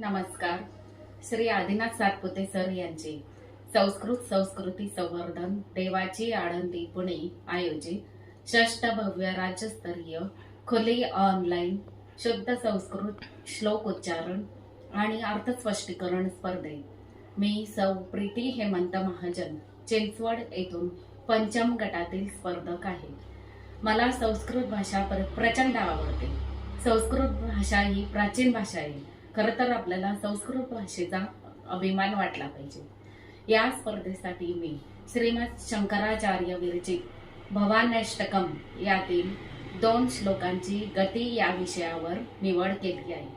नमस्कार. श्री आदिनाथ सातपुते सर यांचे संस्कृत संस्कृती संवर्धन देवाची आळंदी पुणे आयोजित षष्ट भव्य राज्यस्तरीय खुली ऑनलाईन शुद्ध संस्कृत श्लोक उच्चारण आणि अर्थस्पष्टीकरण स्पर्धेत मी सौ प्रीती हेमंत महाजन चिंचवड येथून पंचम गटातील स्पर्धक आहे. मला संस्कृत भाषा प्रचंड आवडते. संस्कृत भाषा ही प्राचीन भाषा आहे. खरं तर आपल्याला संस्कृत भाषेचा अभिमान वाटला पाहिजे. या स्पर्धेसाठी मी श्रीमद शंकराचार्य विरचित भवानष्टकम यातील दोन श्लोकांची गती या विषयावर निवड केली आहे.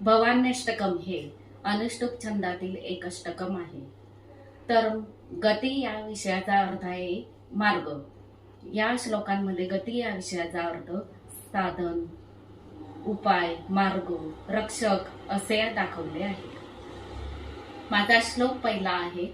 भवानष्टकम हे अनुष्टुप छंदातील एक अष्टकम आहे. तर गती या विषयाचा अर्थ आहे मार्ग. या श्लोकांमध्ये गती या विषयाचा अर्थ साधन उपाय मार्ग रक्षक असे दाखवले आहे माझा श्लोक पहिला आहे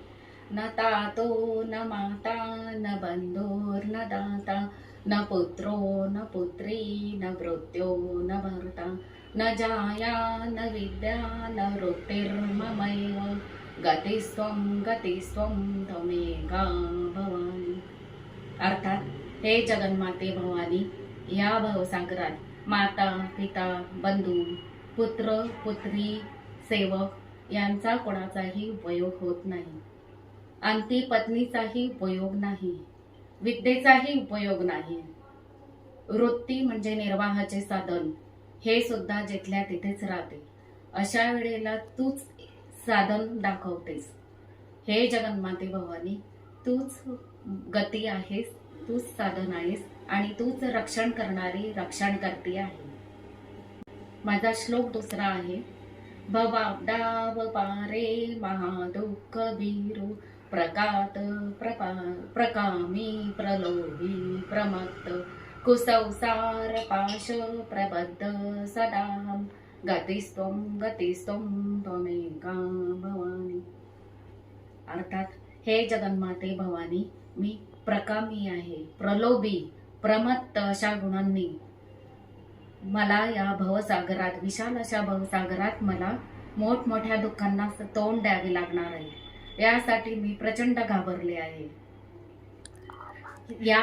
न तातो न माता न बंधोर न दाता न पुत्रो न पुत्री न वृत्यो न भरता न जाया न विद्या न वृत्तिर्ममैव गतिस्त्वं गतिस्त्वं त्वमेका भवानी. अर्थात हे जगन्माते भवानी या भवसागरात माता पिता बंधू पुत्र पुत्री सेवक यांचा कोणाचाही उपयोग होत नाही. अंती पत्नीचाही उपयोग नाही. विद्येचाही उपयोग नाही. वृत्ती म्हणजे निर्वाहाचे साधन. हे सुद्धा जिथल्या तिथेच राहते. अशा वेळेला तूच साधन दाखवतेस. हे जगन्माते भवानी तूच गती आहेस. तूच साधन आहेस आणि तूच रक्षण करणारी रक्षण करती आहे. माझा श्लोक दुसरा आहे. भवाब्दाव पारे महादुःख वीरू प्रकात प्रपा प्रकामी प्रलोभी प्रमत्त कुसंसार पाश प्रबद्ध सदाहं गतिस्त्वं गतिस्त्वं त्वमेका भवानी. अर्थात हे जगन्माते भवानी मी प्रकामी आहे प्रलोभी प्रमत्त अशा गुणांनी. मला या भवसागरात विशाल अशा भवसागरात मला मोठमोठ्या दुःखांना तोंड द्यावे लागणार आहे. यासाठी मी प्रचंड घाबरले आहे. या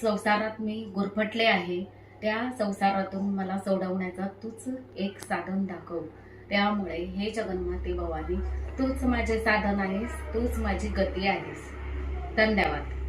संसारात मी गुरफटले आहे. त्या संसारातून मला सोडवण्याचा तूच एक साधन दाखव. त्यामुळे हे जगन्माते भवानी तूच माझे साधन आहेस तूच माझी गती आहेस. धन्यवाद.